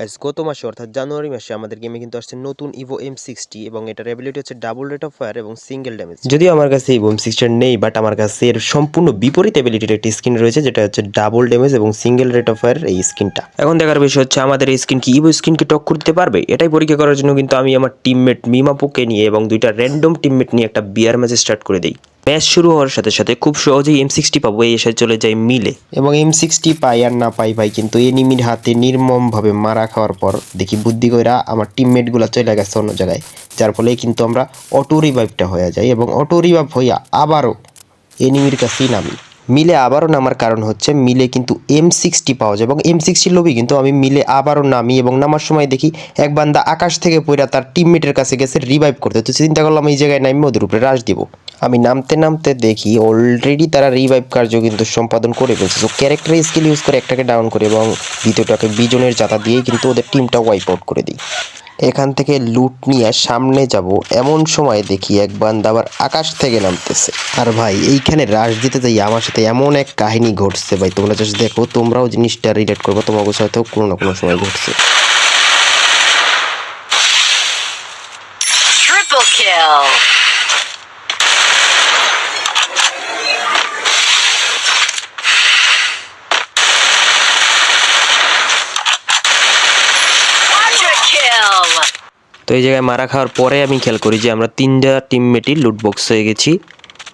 Guys গত মাসে অর্থাৎ জানুয়ারি মাসে আমাদের গেমে কিন্তু আসছে নতুন ইভো এম সিক্সটি এবং এটার অ্যাবিলিটি হচ্ছে ডাবল রেট অফ ফায়ার এবং সিঙ্গেল ড্যামেজ যদিও আমার কাছে ইভো এম সিক্সটি নেই বাট আমার কাছে এর সম্পূর্ণ বিপরীত অ্যাবিলিটির একটি স্কিন রয়েছে, যেটা হচ্ছে ডাবল ড্যামেজ এবং সিঙ্গেল রেট অফ ফায়ার এই স্কিনটা এখন দেখার বিষয় হচ্ছে, আমাদের এই স্কিন কি? ইভো স্কিনকে টক্কর দিতে পারবে? এটাই পরীক্ষা করার জন্য কিন্তু আমি আমার টিমমেট মিমাপুকে নিয়ে এবং দুইটা র্যান্ডম টিমমেট নিয়ে একটা বিয়ার ম্যাচ স্টার্ট করে দিই। ম্যাচ শুরু হওয়ার সাথে সাথে খুব সহজেই এম সিক্সটি পাবো, এই এসে চলে যায় মিলে। এবং এম সিক্সটি পাই আর না পাই ভাই, কিন্তু এনিমির হাতে নির্মমভাবে মারা খাওয়ার পর দেখি বুদ্ধি কইরা আমার টিমমেটগুলো চলে গেছে অন্য জায়গায়। যার ফলে কিন্তু আমরা অটো রিভাইভটা হয়ে যাই এবং অটো রিভাইভ হইয়া আবারও এনিমির কাছেই নামি। মিলে আবারও নামার কারণ হচ্ছে মিলে কিন্তু এম সিক্সটি পাওয়া যায়। এবং এম সিক্সটির লোভই কিন্তু আমি মিলে আবারও নামি এবং নামার সময় দেখি এক বান্দা আকাশ থেকে পইরা তার টিমমেটের কাছে গেছে রিভাইভ করতে। তো চিন্তা করলাম এই জায়গায় নামি ওদের উপরে রাশ দিব। আমি নামতে নামতে দেখি অলরেডি তারা রিভাইভ কার্য কিন্তু সম্পাদন করে ফেলছে। তো ক্যারেক্টার স্কিল ইউজ করে একটাকে ডাউন করে এবং দ্বিতীয়টাকে বিজনের চাতা দিয়েই কিন্তু ওদের টিমটা ওয়াইপ আউট করে দিই। এখান থেকে লুট নিয়ে সামনে যাব এমন সময় দেখি এক বান্দা আবার আকাশ থেকে নামতেছে আর ভাই এইখানে রাশ দিতে যাই আমার সাথে এমন এক কাহিনী ঘটছে ভাই তোমরা জাস্ট দেখো তোমরাও জিনিসটা রিলেট করব তোমাদের সাথেও কোনো না কোনো সময় ঘটছে Triple kill! Quadra kill! তো এই জায়গায় মারা খাওয়ার পরে আমি খেয়াল করি যে আমরা তিনটা টিমমেটই লুট বক্স হয়ে গেছি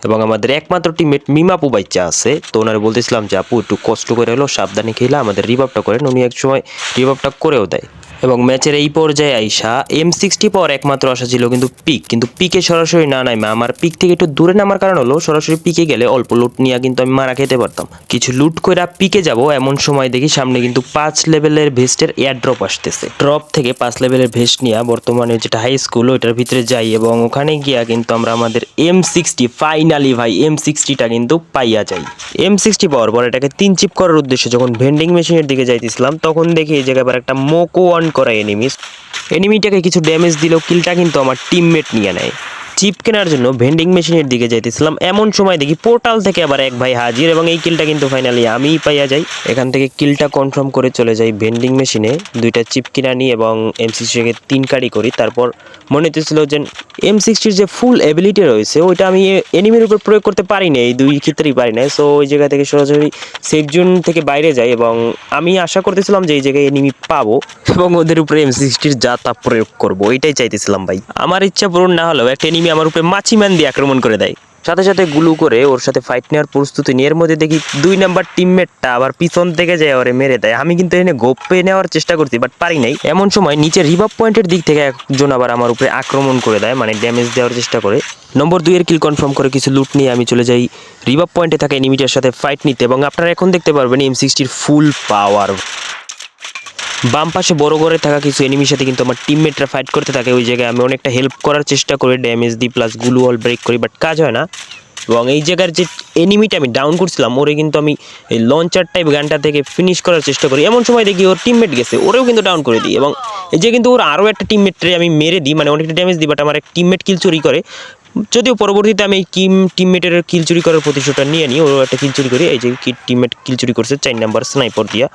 এবং আমাদের একমাত্র টিমমেট মিমাপু বাচ্চা আছে। তো ওনারা বলতেছিলাম যে, আপু, একটু কষ্ট করে হলো সাবধানে খেলে, আমাদের রিভাবটা করেন। উনি এক সময় রিভাবটা করেও দেয়। এবং ম্যাচের এই পর্যায়ে আইসা এম সিক্সটি পর একমাত্র আসা ছিল কিন্তু পিক কিন্তু পিকে সরাসরি না নামে। আমার পিক থেকে একটু দূরে নামার কারণ হলো সরাসরি পিকে গেলে অল্প লুট নিয়ে কিন্তু আমি মারা খেতে পারতাম। কিছু লুট করে পিকে যাব, এমন সময় দেখি সামনে কিন্তু পাঁচ লেভেলের ভেস্টের এয়ার ড্রপ আসতেছে। ড্রপ থেকে পাঁচ লেভেলের ভেস্ট নিয়ে বর্তমানে যেটা হাই স্কুল ওইটার ভিতরে যাই এবং ওখানে গিয়া কিন্তু আমরা আমাদের এম সিক্সটি ফাইনালি ভাই এম সিক্সটিটা কিন্তু পাইয়া যাই। এম সিক্সটি পাওয়ার পর এটাকে তিন চিপ করার উদ্দেশ্যে যখন ভেন্ডিং মেশিনের দিকে যাইতেছিলাম, তখন দেখি এই জায়গায় একটা মোকো অন করা এনিমিস এনিমিটাকে কিছু ড্যামেজ দিলেও কিলটা কিন্তু আমার টিমমেট নিয়ে নেয়। চিপ কেনার জন্য ভেন্ডিং মেশিনের দিকে যাইতেছিলাম। এমন সময় দেখি পোর্টাল থেকে আবার এক ভাই হাজির এবং এই কিলটা কিন্তু ফাইনালি আমিই পাইয়া যাই। এখান থেকে কিলটা কনফার্ম করে চলে যাই ভেন্ডিং মেশিনে দুইটা চিপ কিনা নিই এবং এম সিক্সটিকে তিন কারি করি। তারপর মনে হতেছিল যে এম সিক্সটির যে ফুল এবিলিটি রয়েছে, ওইটা আমি এনিমির উপর প্রয়োগ করতে পারি না এই দুই ক্ষেত্রেই পারি না সো ওই জায়গা থেকে সরাসরি সেফ জোন থেকে বাইরে যাই এবং আমি আশা করতেছিলাম যে এই জায়গায় এনিমি পাবো এবং ওদের উপরে এম সিক্সটির যা তা প্রয়োগ করব ওইটাই চাইতেছিলাম ভাই। আমার ইচ্ছা পূরণ না হলেও একটা এনিমি আমার উপরে মাছিম্যান দিয়ে আক্রমণ করে দেয়। সাথে সাথে গুলু করে ওর সাথে ফাইট নেওয়ার প্রস্তুতি নিয়ে এর মধ্যে দেখি দুই নাম্বার টিমমেটটা আবার পিছন থেকে যায় ওরে মেরে দেয়। আমি কিন্তু এনে গোপে নেওয়ার চেষ্টা করছি বাট পারি নাই। এমন সময় নিচে রিভাব পয়েন্টের দিক থেকে একজন আবার আমার উপরে আক্রমণ করে দেয় মানে ড্যামেজ দেওয়ার চেষ্টা করে। নম্বর দুইয়ের কিল কনফার্ম করে কিছু লুট নিয়ে আমি চলে যাই। রিভাব পয়েন্টে থাকা এনিমিটার সাথে ফাইট নিতে, এবং আপনারা এখন দেখতে পারবেন এম সিক্সটির ফুল পাওয়ার বাম পাশে বড় করে থাকা কিছু এনিমির সাথে কিন্তু আমার টিমমেটরা ফাইট করতে থাকে। ওই জায়গায় আমি অনেকটা হেল্প করার চেষ্টা করি ড্যামেজ দিই প্লাস গুলু অল ব্রেক করি বাট কাজ হয় না। এবং এই জায়গার যে এনিমিটা আমি ডাউন করছিলাম, ওরে কিন্তু আমি এই লঞ্চার টাইপ গানটা থেকে ফিনিশ করার চেষ্টা করি। এমন সময় দেখি ওর টিমমেট গেছে, ওরেও কিন্তু ডাউন করে দিই। এবং এই যে কিন্তু ওর আরও একটা টিমমেটরে আমি মেরে দিই মানে অনেকটা ড্যামেজ দিই বাট আমার এক টিমমেট কিল চুরি করে। যদিও পরবর্তীতে আমি কিম টিমমেটের কিল চুরি করার প্রতিশোধটা নিয়ে নিই, ওরও একটা কিল চুরি করি, এই যে কি টিমমেট কিল চুরি করছে, চার নাম্বার স্নাইপার দিয়া।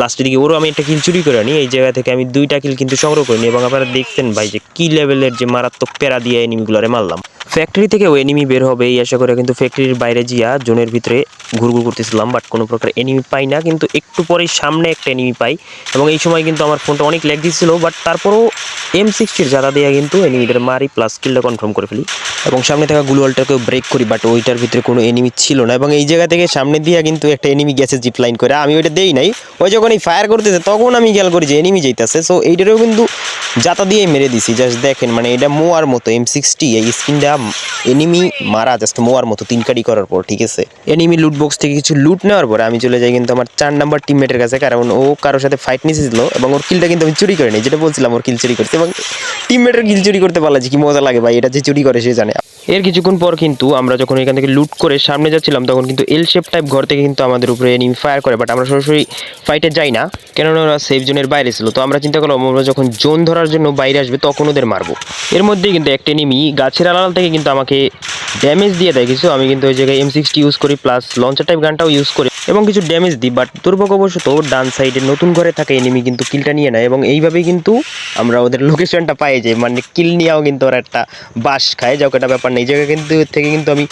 লাস্টের দিকে ওরও আমি একটা কিল চুরি করে নিই এই জায়গা থেকে আমি দুইটা কিল কিন্তু সংগ্রহ করিনি এবং আপনারা দেখছেন ভাই যে কি লেভেলের যে মারাত্মক প্যারা দিয়ে এনিমিগুলোরে মারলাম। ফ্যাক্টরি থেকে ওই এনিমি বের হবে, এই আশা করে কিন্তু ফ্যাক্টরির বাইরে জিয়া জোনের ভিতরে ঘুরঘুর করতেছিলাম। বাট কোনো প্রকার এনিমি পাই না, কিন্তু একটু পরেই সামনে একটা এনিমি পাই। এবং এই সময় কিন্তু আমার ফোনটা অনেক ল্যাগ দিচ্ছিল বাট তারপরও এম সিক্সটির জাদা দিয়ে কিন্তু এনিমিটার মারি প্লাস কিলটা কনফার্ম করে ফেলি। এবং সামনে থাকা গ্লুয়ালটাকেও ব্রেক করি বাট ওইটার ভিতরে কোনো এনিমি ছিল না। এবং এই জায়গা থেকে সামনে দিয়ে কিন্তু একটা এনিমি গেছে জিপ লাইন করে, আমি ওইটা দেই নাই। ওই যখন এই ফায়ার করতেছে, তখন আমি খেয়াল করি যে এনিমি যাইতেছে। সো এইটারও কিন্তু যাতা দিয়ে মেরে দিছি। জাস্ট দেখেন মানে এটা মোয়ার মতো এম সিক্সটি এই স্কিনটা এনিমি মারা জাস্ট মোয়ার মতো তিন কাটি করার পর, ঠিক আছে? এনিমি লুট বক্স থেকে কিছু লুট নেওয়ার পরে আমি চলে যাই কিন্তু আমার চার নাম্বার টিমমেটের কাছে, কারণ ও কারোর সাথে ফাইট নিয়েছিল এবং ওর কিলটা কিন্তু আমি চুরি করিনি, যেটা বলছিলাম ওর কিল চুরি করছে এবং টিমমেটের কিল চুরি করতে পারলাম কি মজা লাগে ভাই, এটা যে চুরি করে সে জানে। এর কিছুক্ষণ পর কিন্তু আমরা যখন এখান থেকে লুট করে সামনে যাচ্ছিলাম, তখন কিন্তু এল শেপ টাইপ ঘর থেকে কিন্তু আমাদের উপরে এনিমি ফায়ার করে বাট আমরা সরাসরি ফাইটে যাই না, কেননা ওরা সেফ জোনের বাইরে ছিল, তো আমরা চিন্তা করলাম, আমরা যখন জোন ধরার জন্য বাইরে আসবে, তখন ওদের মারবো। এর মধ্যেই কিন্তু একটা এনিমি গাছের থেকে থেকে কিন্তু আমাকে ড্যামেজ দিয়ে দেয় কিছু। আমি কিন্তু ওই জায়গায় এম সিক্সটি ইউজ করি প্লাস লঞ্চার টাইপ গানটাও ইউজ করি এবং কিছু ড্যামেজ দিই। বাট দুর্ভাগ্যবশত ডান সাইডে নতুন ঘরে থাকে এনিমি কিন্তু কিলটা নিয়ে নেয় এবং এইভাবেই কিন্তু আমরা ওদের লোকেশনটা পাই যাই মানে কিল নিয়েও কিন্তু ওরা একটা বাস খায়, যাও একটা ব্যাপার নেই জায়গায় কিন্তু থেকে কিন্তু আমি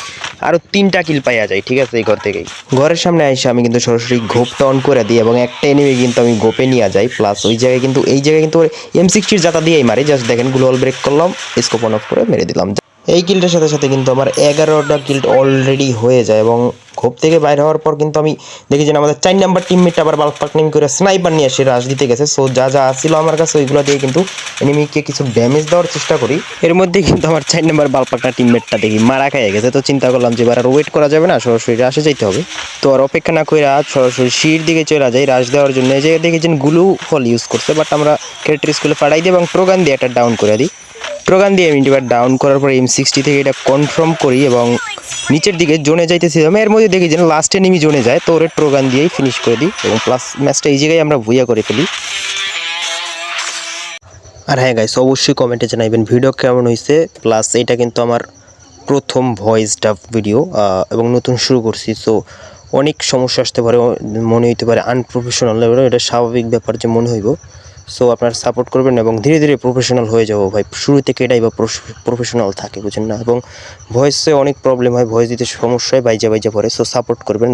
আরও তিনটা কিল পাইয়া যাই, ঠিক আছে? এই ঘর থেকেই। ঘরের সামনে এসে আমি কিন্তু সরাসরি ঘোপটা অন করে দিই এবং একটা এনিমি কিন্তু আমি গোপে নিয়ে যাই প্লাস ওই জায়গায় কিন্তু, এই জায়গায় কিন্তু এম সিক্সটির জাতা দিয়েই মারি। জাস্ট দেখেন গ্লোয়াল ব্রেক করলাম স্কোপ অন অফ করে মেরে দিলাম। এই কিলটার সাথে সাথে কিন্তু আমার এগারোটা কিল্ড অলরেডি হয়ে যায় এবং ঘোপ থেকে বাইরে হওয়ার পর কিন্তু আমি দেখি যে আমাদের চার নাম্বার টিমমেট আবার বাল্ক পাকনিং করে স্নাইপার নিয়ে এসে রাশ দিতে গেছে। সো যা যা আসছিল আমার কাছে ওইগুলো দিয়ে কিন্তু এনিমিকে কিছু ড্যামেজ দেওয়ার চেষ্টা করি। এর মধ্যে কিন্তু আমার চার নাম্বার বালপাকটা টিমমেটটা দেখি মারা খেয়ে গেছে। তো চিন্তা করলাম যে এবার আর ওয়েট করা যাবে না, সরাসরি রাশে যেতে হবে। তো আর অপেক্ষা না করে আজ সরাসরি সিঁড়ির দিকে চলে যাই রাশ দেওয়ার জন্য। যে দেখেছেন গ্লু ফল ইউজ করছে বাট আমরা ক্যারেক্টার স্কুলে পাঠাই দিই এবং প্রোগান দিয়ে একটা ডাউন করে দিই। প্রোগান দিয়ে আমি এবার ডাউন করার পর এম সিক্সটি থেকে এটা কনফার্ম করি এবং নিচের দিকে জোনে যাইতেছিলাম এর মধ্যে দেখি যে লাস্টে নেমি জোনে যায়, তো ওরে প্রোগান দিয়েই ফিনিশ করে দিই এবং প্লাস ম্যাচটা এই জায়গায় আমরা ভুইয়া করে ফেলি। আর হ্যাঁ গাইস অবশ্যই কমেন্টে জানাইবেন ভিডিও কেমন হয়েছে প্লাস এটা কিন্তু আমার প্রথম ভয়েস ডাব ভিডিও এবং নতুন শুরু করছি সো অনেক সমস্যা আসতে পারে, মনে হইতে পারে আনপ্রফেশনাল এটা স্বাভাবিক ব্যাপার যে মনে হইব। সো আপনার সাপোর্ট করবেন এবং ধীরে ধীরে প্রফেশনাল হয়ে যাব ভাই। শুরু থেকে এটাই বা প্রফেশনাল থাকে, বুঝেন না? এবং ভয়েসে অনেক প্রবলেম হয় ভয়েস দিতে সমস্যায় বাইজা বাইজা পড়ে সো সাপোর্ট করবেন।